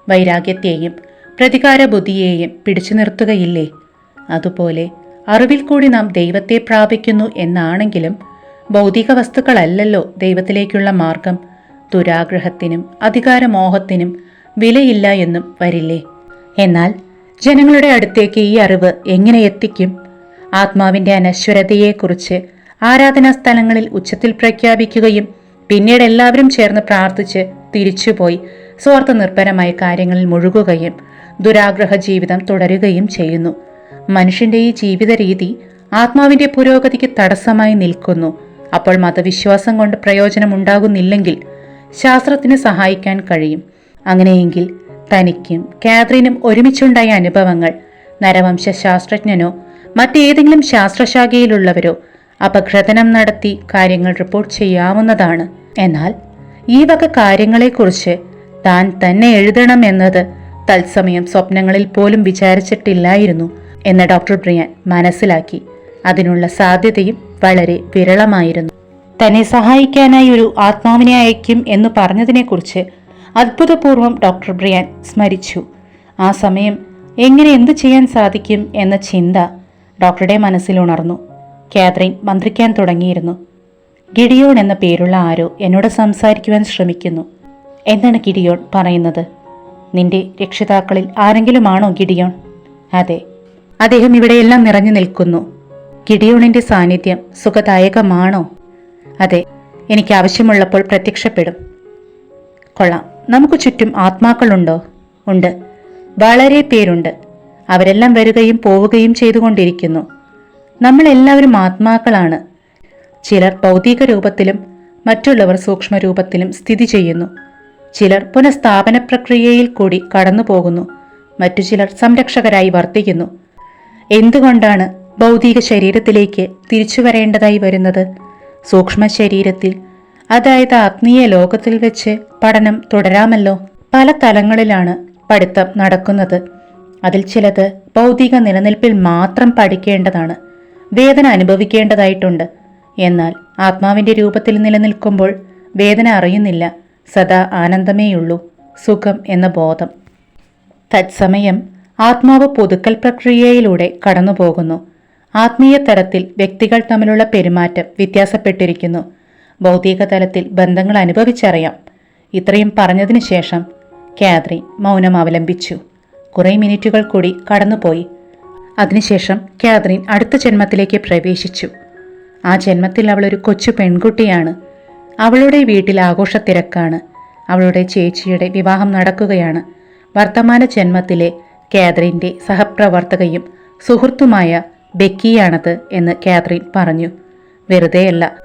വൈരാഗ്യത്തെയും പ്രതികാര ബുദ്ധിയെയും പിടിച്ചു നിർത്തുകയില്ലേ? അതുപോലെ അറിവിൽ കൂടി നാം ദൈവത്തെ പ്രാപിക്കുന്നു എന്നാണെങ്കിലും ഭൗതിക വസ്തുക്കളല്ലല്ലോ ദൈവത്തിലേക്കുള്ള മാർഗം. ദുരാഗ്രഹത്തിനും അധികാരമോഹത്തിനും വിലയില്ല എന്നും വരില്ലേ? എന്നാൽ ജനങ്ങളുടെ അടുത്തേക്ക് ഈ അറിവ് എങ്ങനെ എത്തിക്കും? ആത്മാവിന്റെ അനശ്വരതയെക്കുറിച്ച് ആരാധനാ സ്ഥലങ്ങളിൽ ഉച്ചത്തിൽ പ്രഖ്യാപിക്കുകയും പിന്നീട് എല്ലാവരും ചേർന്ന് പ്രാർത്ഥിച്ച് തിരിച്ചുപോയി സ്വാർത്ഥ നിർഭരമായ കാര്യങ്ങളിൽ മുഴുകുകയും ദുരാഗ്രഹ ജീവിതം തുടരുകയും ചെയ്യുന്നു. മനുഷ്യന്റെ ഈ ജീവിത രീതി ആത്മാവിന്റെ പുരോഗതിക്ക് തടസ്സമായി നിൽക്കുന്നു. അപ്പോൾ മതവിശ്വാസം കൊണ്ട് പ്രയോജനമുണ്ടാകുന്നില്ലെങ്കിൽ ശാസ്ത്രത്തിന് സഹായിക്കാൻ കഴിയും. അങ്ങനെയെങ്കിൽ തനിക്കും കാത്രീനും ഒരുമിച്ചുണ്ടായ അനുഭവങ്ങൾ നരവംശ ശാസ്ത്രജ്ഞനോ മറ്റേതെങ്കിലും ശാസ്ത്രശാഖയിലുള്ളവരോ അപഗ്രഥനം നടത്തി കാര്യങ്ങൾ റിപ്പോർട്ട് ചെയ്യാവുന്നതാണ്. എന്നാൽ ഈ വക കാര്യങ്ങളെക്കുറിച്ച് താൻ തന്നെ എഴുതണമെന്നത് തത്സമയം സ്വപ്നങ്ങളിൽ പോലും വിചാരിച്ചിട്ടില്ലായിരുന്നു എന്ന് ഡോക്ടർ ബ്രിയാൻ മനസ്സിലാക്കി. അതിനുള്ള സാധ്യതയും വളരെ വിരളമായിരുന്നു. തന്നെ സഹായിക്കാനായി ഒരു ആത്മാവിനെ അയക്കും എന്ന് പറഞ്ഞതിനെക്കുറിച്ച് അത്ഭുതപൂർവം ഡോക്ടർ ബ്രിയാൻ സ്മരിച്ചു. ആ സമയം എങ്ങനെ എന്തു ചെയ്യാൻ സാധിക്കും എന്ന ചിന്ത ഡോക്ടറുടെ മനസ്സിൽ ഉണർന്നു കാത്രീൻ മന്ത്രിക്കാൻ തുടങ്ങിയിരുന്നു. ഗിഡിയോൺ എന്ന പേരുള്ള ആരോ എന്നോട് സംസാരിക്കുവാൻ ശ്രമിക്കുന്നു. എന്താണ് ഗിഡിയോൺ പറയുന്നത്. നിന്റെ രക്ഷിതാക്കളിൽ ആരെങ്കിലുമാണോ ഗിഡിയോൺ? അതെ. അദ്ദേഹം ഇവിടെയെല്ലാം നിറഞ്ഞു നിൽക്കുന്നു. ഗിഡിയോണിന്റെ സാന്നിധ്യം സുഖദായകമാണോ? അതെ. എനിക്ക് ആവശ്യമുള്ളപ്പോൾ പ്രത്യക്ഷപ്പെടും. കൊള്ളാം. നമുക്ക് ചുറ്റും ആത്മാക്കളുണ്ടോ? ഉണ്ട്. വളരെ പേരുണ്ട്. അവരെല്ലാം വരികയും പോവുകയും ചെയ്തുകൊണ്ടിരിക്കുന്നു. നമ്മളെല്ലാവരും ആത്മാക്കളാണ്. ചിലർ ഭൗതിക രൂപത്തിലും മറ്റുള്ളവർ സൂക്ഷ്മ രൂപത്തിലും സ്ഥിതി ചെയ്യുന്നു. ചിലർ പുനഃസ്ഥാപന പ്രക്രിയയിൽ കൂടി കടന്നു പോകുന്നു. മറ്റു ചിലർ സംരക്ഷകരായി വർത്തിക്കുന്നു. എന്തുകൊണ്ടാണ് ഭൗതിക ശരീരത്തിലേക്ക് തിരിച്ചു വരേണ്ടതായി വരുന്നത്? സൂക്ഷ്മ ശരീരത്തിൽ അതായത് ആത്മീയ ലോകത്തിൽ വെച്ച് പഠനം തുടരാമല്ലോ. പല തലങ്ങളിലാണ് പഠിത്തം നടക്കുന്നത്. അതിൽ ചിലത് ഭൗതിക നിലനിൽപ്പിൽ മാത്രം പഠിക്കേണ്ടതാണ്. വേദന അനുഭവിക്കേണ്ടതായിട്ടുണ്ട്. എന്നാൽ ആത്മാവിന്റെ രൂപത്തിൽ നിലനിൽക്കുമ്പോൾ വേദന അറിയുന്നില്ല. സദാ ആനന്ദമേയുള്ളൂ. സുഖം എന്ന ബോധം. തത്സമയം ആത്മാവ് പുതുക്കൽ പ്രക്രിയയിലൂടെ കടന്നുപോകുന്നു. ആത്മീയ തലത്തിൽ വ്യക്തികൾ തമ്മിലുള്ള പെരുമാറ്റം വ്യത്യാസപ്പെട്ടിരിക്കുന്നു. ഭൗതിക തലത്തിൽ ബന്ധങ്ങൾ അനുഭവിച്ചറിയാം. ഇത്രയും പറഞ്ഞതിനു ശേഷം കാദ്രി മൗനം അവലംബിച്ചു. കുറേ മിനിറ്റുകൾ കൂടി കടന്നുപോയി. അതിനുശേഷം കാതറിൻ അടുത്ത ജന്മത്തിലേക്ക് പ്രവേശിച്ചു. ആ ജന്മത്തിൽ അവളൊരു കൊച്ചു പെൺകുട്ടിയാണ്. അവളുടെ വീട്ടിൽ ആഘോഷത്തിരക്കാണ്. അവളുടെ ചേച്ചിയുടെ വിവാഹം നടക്കുകയാണ്. വർത്തമാന ജന്മത്തിലെ കാതറിന്റെ സഹപ്രവർത്തകയും സുഹൃത്തുമായ ബെക്കിയാണത് എന്ന് കാതറിൻ പറഞ്ഞു. വെറുതെയല്ല.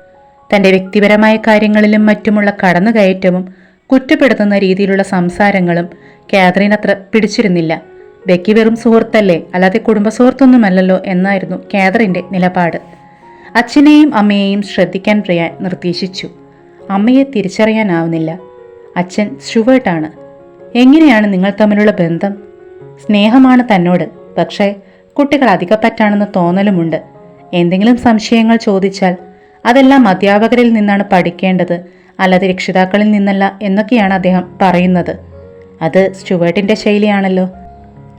തന്റെ വ്യക്തിപരമായ കാര്യങ്ങളിലും മറ്റുമുള്ള കടന്നുകയറ്റവും കുറ്റപ്പെടുത്തുന്ന രീതിയിലുള്ള സംസാരങ്ങളും കാതറിൻ അത്ര പിടിച്ചിരുന്നില്ല. ബെക്കി വെറും സുഹൃത്തല്ലേ? അല്ലാതെ കുടുംബ സുഹൃത്തൊന്നുമല്ലല്ലോ എന്നായിരുന്നു കാതറിന്റെ നിലപാട്. അച്ഛനെയും അമ്മയെയും ശ്രദ്ധിക്കാൻ പ്രിയാൻ നിർദ്ദേശിച്ചു. അമ്മയെ തിരിച്ചറിയാനാവുന്നില്ല. അച്ഛൻ സ്റ്റുവേർട്ടാണ്. എങ്ങനെയാണ് നിങ്ങൾ തമ്മിലുള്ള ബന്ധം? സ്നേഹമാണ് തന്നോട്. പക്ഷേ കുട്ടികൾ അധികപ്പറ്റാണെന്ന് തോന്നലുമുണ്ട്. എന്തെങ്കിലും സംശയങ്ങൾ ചോദിച്ചാൽ അതെല്ലാം അധ്യാപകരിൽ നിന്നാണ് പഠിക്കേണ്ടത് അല്ലാതെ രക്ഷിതാക്കളിൽ നിന്നല്ല എന്നൊക്കെയാണ് അദ്ദേഹം പറയുന്നത്. അത് സ്റ്റുവേർട്ടിന്റെ ശൈലിയാണല്ലോ.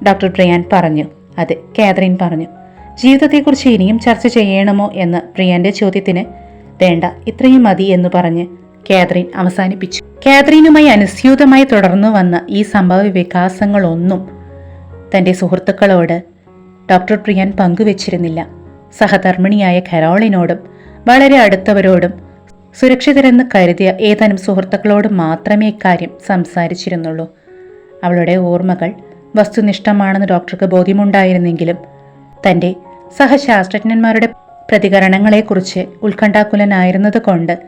ഡോക്ടർ പ്രിയാൻ പറഞ്ഞു. അതെ കാതറിൻ പറഞ്ഞു. ജീവിതത്തെക്കുറിച്ച് ഇനിയും ചർച്ച ചെയ്യണമോ എന്ന് പ്രിയാന്റെ ചോദ്യത്തിന് വേണ്ട ഇത്രയും മതി എന്ന് പറഞ്ഞ് കാതറിൻ അവസാനിപ്പിച്ചു. കാതറിനുമായി അനുസ്യൂതമായി തുടർന്നു വന്ന ഈ സംഭവ വികാസങ്ങളൊന്നും തന്റെ സുഹൃത്തുക്കളോട് ഡോക്ടർ പ്രിയാൻ പങ്കുവച്ചിരുന്നില്ല. സഹധർമ്മിണിയായ ഖരോളിനോടും വളരെ അടുത്തവരോടും സുരക്ഷിതരെന്ന് കരുതിയ ഏതാനും സുഹൃത്തുക്കളോട് മാത്രമേ ഇക്കാര്യം സംസാരിച്ചിരുന്നുള്ളൂ. അവളുടെ ഓർമ്മകൾ വസ്തുനിഷ്ഠമാണെന്ന് ഡോക്ടർക്ക് ബോധ്യമുണ്ടായിരുന്നെങ്കിലും തന്റെ സഹശാസ്ത്രജ്ഞന്മാരുടെ പ്രതികരണങ്ങളെക്കുറിച്ച് ഉത്കണ്ഠാകുലനായിരുന്നത് കൊണ്ട്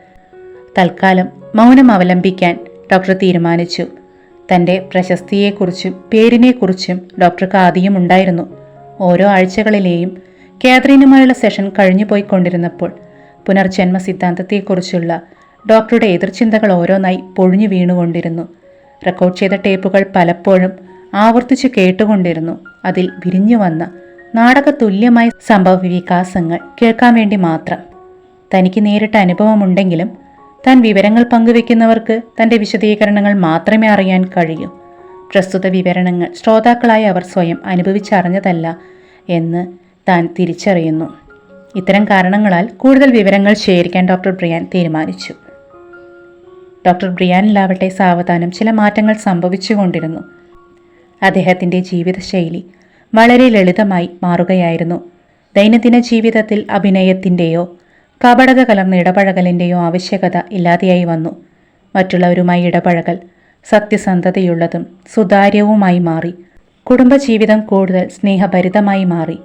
തൽക്കാലം മൗനം അവലംബിക്കാൻ ഡോക്ടർ തീരുമാനിച്ചു. തന്റെ പ്രശസ്തിയെക്കുറിച്ചും പേരിനെക്കുറിച്ചും ഡോക്ടർക്ക് ആദ്യം ഉണ്ടായിരുന്നു ഓരോ ആഴ്ചകളിലെയും കാതറീനുമായുള്ള സെഷൻ കഴിഞ്ഞുപോയിക്കൊണ്ടിരുന്നപ്പോൾ പുനർജന്മ സിദ്ധാന്തത്തെക്കുറിച്ചുള്ള ഡോക്ടറുടെ എതിർചിന്തകൾ ഓരോന്നായി പൊഴിഞ്ഞു വീണുകൊണ്ടിരുന്നു. റെക്കോർഡ് ചെയ്ത ടേപ്പുകൾ പലപ്പോഴും ആവർത്തിച്ച് കേട്ടുകൊണ്ടിരുന്നു. അതിൽ വിരിഞ്ഞു വന്ന നാടക തുല്യമായ സംഭവ വികാസങ്ങൾ കേൾക്കാൻ വേണ്ടി മാത്രം. തനിക്ക് നേരിട്ട അനുഭവമുണ്ടെങ്കിലും താൻ വിവരങ്ങൾ പങ്കുവെക്കുന്നവർക്ക് തന്റെ വിശദീകരണങ്ങൾ മാത്രമേ അറിയാൻ കഴിയൂ. പ്രസ്തുത വിവരണങ്ങൾ ശ്രോതാക്കളായ അവർ സ്വയം അനുഭവിച്ചറിഞ്ഞതല്ല എന്ന് താൻ തിരിച്ചറിയുന്നു. ഇത്തരം കാരണങ്ങളാൽ കൂടുതൽ വിവരങ്ങൾ ശേഖരിക്കാൻ ഡോക്ടർ ബ്രിയാൻ തീരുമാനിച്ചു. ഡോക്ടർ ബ്രിയാനിലാവട്ടെ സാവധാനം ചില മാറ്റങ്ങൾ സംഭവിച്ചുകൊണ്ടിരുന്നു. അദ്ദേഹത്തിന്റെ ജീവിതശൈലി വളരെ ലളിതമായി മാറുകയായിരുന്നു. ദൈനംദിന ജീവിതത്തിൽ അഭിനയത്തിന്റെയോ കപടത കലർന്ന ഇടപഴകലിന്റെയോ ആവശ്യകത ഇല്ലാതെയായി വന്നു. മറ്റുള്ളവരുമായി ഇടപഴകൽ സത്യസന്ധതയുള്ളതും സുതാര്യവുമായി മാറി. കുടുംബജീവിതം കൂടുതൽ സ്നേഹഭരിതമായി മാറി.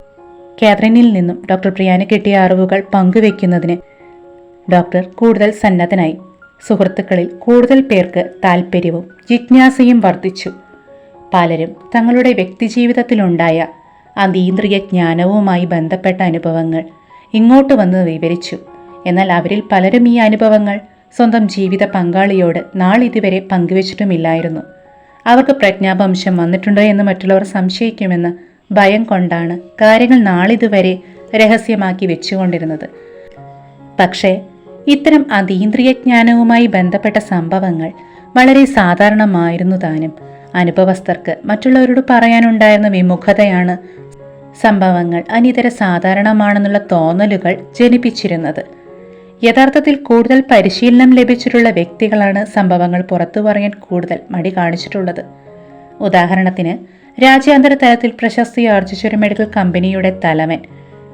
കാതറിനിൽ നിന്നും ഡോക്ടർ പ്രിയാന് കിട്ടിയ അറിവുകൾ പങ്കുവെക്കുന്നതിന് ഡോക്ടർ കൂടുതൽ സന്നദ്ധനായി. സുഹൃത്തുക്കളിൽ കൂടുതൽ പേർക്ക് താൽപ്പര്യവും ജിജ്ഞാസയും വർദ്ധിച്ചു. പലരും തങ്ങളുടെ വ്യക്തിജീവിതത്തിലുണ്ടായ അതീന്ദ്രിയ ജ്ഞാനവുമായി ബന്ധപ്പെട്ട അനുഭവങ്ങൾ ഇങ്ങോട്ട് വന്ന് വിവരിച്ചു. എന്നാൽ അവരിൽ പലരും ഈ അനുഭവങ്ങൾ സ്വന്തം ജീവിത പങ്കാളിയോട് നാളിതുവരെ പങ്കുവച്ചിട്ടുമില്ലായിരുന്നു. അവർക്ക് പ്രജ്ഞാപംശം വന്നിട്ടുണ്ടോ എന്ന് മറ്റുള്ളവർ സംശയിക്കുമെന്ന് ഭയം കൊണ്ടാണ് കാര്യങ്ങൾ നാളിതുവരെ രഹസ്യമാക്കി വെച്ചുകൊണ്ടിരുന്നത്. പക്ഷേ ഇത്തരം അതീന്ദ്രിയജ്ഞാനവുമായി ബന്ധപ്പെട്ട സംഭവങ്ങൾ വളരെ സാധാരണമായിരുന്നു താനും. അനുഭവസ്ഥർക്ക് മറ്റുള്ളവരോട് പറയാനുണ്ടായിരുന്ന വിമുഖതയാണ് സംഭവങ്ങൾ അനിതര സാധാരണമാണെന്നുള്ള തോന്നലുകൾ ജനിപ്പിച്ചിരുന്നത്. യഥാർത്ഥത്തിൽ കൂടുതൽ പരിശീലനം ലഭിച്ചിട്ടുള്ള വ്യക്തികളാണ് സംഭവങ്ങൾ പുറത്തു പറയാൻ കൂടുതൽ മടി കാണിച്ചിട്ടുള്ളത്. ഉദാഹരണത്തിന് രാജ്യാന്തര തലത്തിൽ പ്രശസ്തി ആർജിച്ച ഒരു മെഡിക്കൽ കമ്പനിയുടെ തലവൻ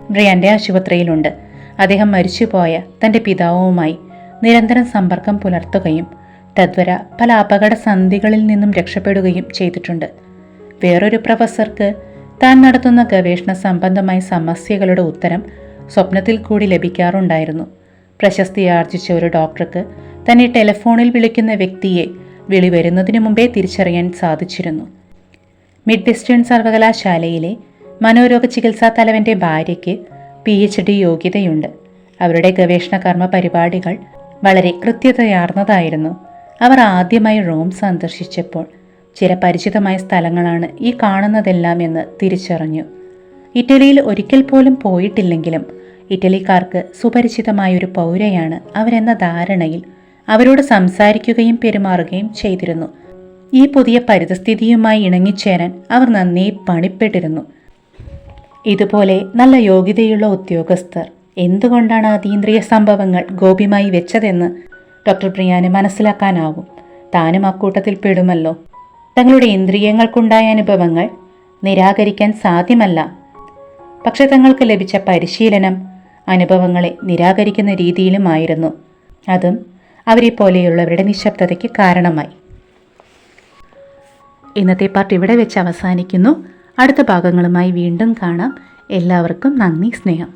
ബ്രിയാന്റെ ആശുപത്രിയിലുണ്ട്. അദ്ദേഹം മരിച്ചുപോയ തന്റെ പിതാവുമായി നിരന്തരം സമ്പർക്കം പുലർത്തുകയും തദ്വര പല അപകട സന്ധികളിൽ നിന്നും രക്ഷപ്പെടുകയും ചെയ്തിട്ടുണ്ട്. വേറൊരു പ്രൊഫസർക്ക് താൻ നടത്തുന്ന ഗവേഷണ സംബന്ധമായ സമസ്യകളുടെ ഉത്തരം സ്വപ്നത്തിൽ കൂടി ലഭിക്കാറുണ്ടായിരുന്നു. പ്രശസ്തി ആർജിച്ച ഒരു ഡോക്ടർക്ക് തന്നെ ടെലിഫോണിൽ വിളിക്കുന്ന വ്യക്തിയെ വിളി വരുന്നതിനു മുമ്പേ തിരിച്ചറിയാൻ സാധിച്ചിരുന്നു. മിഡ് വെസ്റ്റേൺ സർവകലാശാലയിലെ മനോരോഗ ചികിത്സാ തലവന്റെ ഭാര്യയ്ക്ക് പി എച്ച് ഡി യോഗ്യതയുണ്ട്. അവരുടെ ഗവേഷണ കർമ്മ പരിപാടികൾ വളരെ കൃത്യതയാർന്നതായിരുന്നു. അവർ ആദ്യമായി റോം സന്ദർശിച്ചപ്പോൾ ചില പരിചിതമായ സ്ഥലങ്ങളാണ് ഈ കാണുന്നതെല്ലാം എന്ന് തിരിച്ചറിഞ്ഞു. ഇറ്റലിയിൽ ഒരിക്കൽ പോലും പോയിട്ടില്ലെങ്കിലും ഇറ്റലിക്കാർക്ക് സുപരിചിതമായ ഒരു പൗരയാണ് അവരെന്ന ധാരണയിൽ അവരോട് സംസാരിക്കുകയും പെരുമാറുകയും ചെയ്തിരുന്നു. ഈ പുതിയ പരിതസ്ഥിതിയുമായി ഇണങ്ങിച്ചേരാൻ അവർ നന്നേ പണിപ്പെട്ടിരുന്നു. ഇതുപോലെ നല്ല യോഗ്യതയുള്ള ഉദ്യോഗസ്ഥർ എന്തുകൊണ്ടാണ് അതീന്ദ്രിയ സംഭവങ്ങൾ ഗോപ്യമായി വെച്ചതെന്ന് ഡോക്ടർ പ്രിയാന് മനസ്സിലാക്കാനാവും. താനും അക്കൂട്ടത്തിൽ പെടുമല്ലോ. തങ്ങളുടെ ഇന്ദ്രിയങ്ങൾക്കുണ്ടായ അനുഭവങ്ങൾ നിരാകരിക്കാൻ സാധ്യമല്ല. പക്ഷെ തങ്ങൾക്ക് ലഭിച്ച പരിശീലനം അനുഭവങ്ങളെ നിരാകരിക്കുന്ന രീതിയിലുമായിരുന്നു. അതും അവരെ പോലെയുള്ളവരുടെ നിശബ്ദതയ്ക്ക് കാരണമായി. ഇന്നത്തെ പാർട്ട് ഇവിടെ വെച്ച് അവസാനിക്കുന്നു. അടുത്ത ഭാഗങ്ങളുമായി വീണ്ടും കാണാം. എല്ലാവർക്കും നന്ദി സ്നേഹം.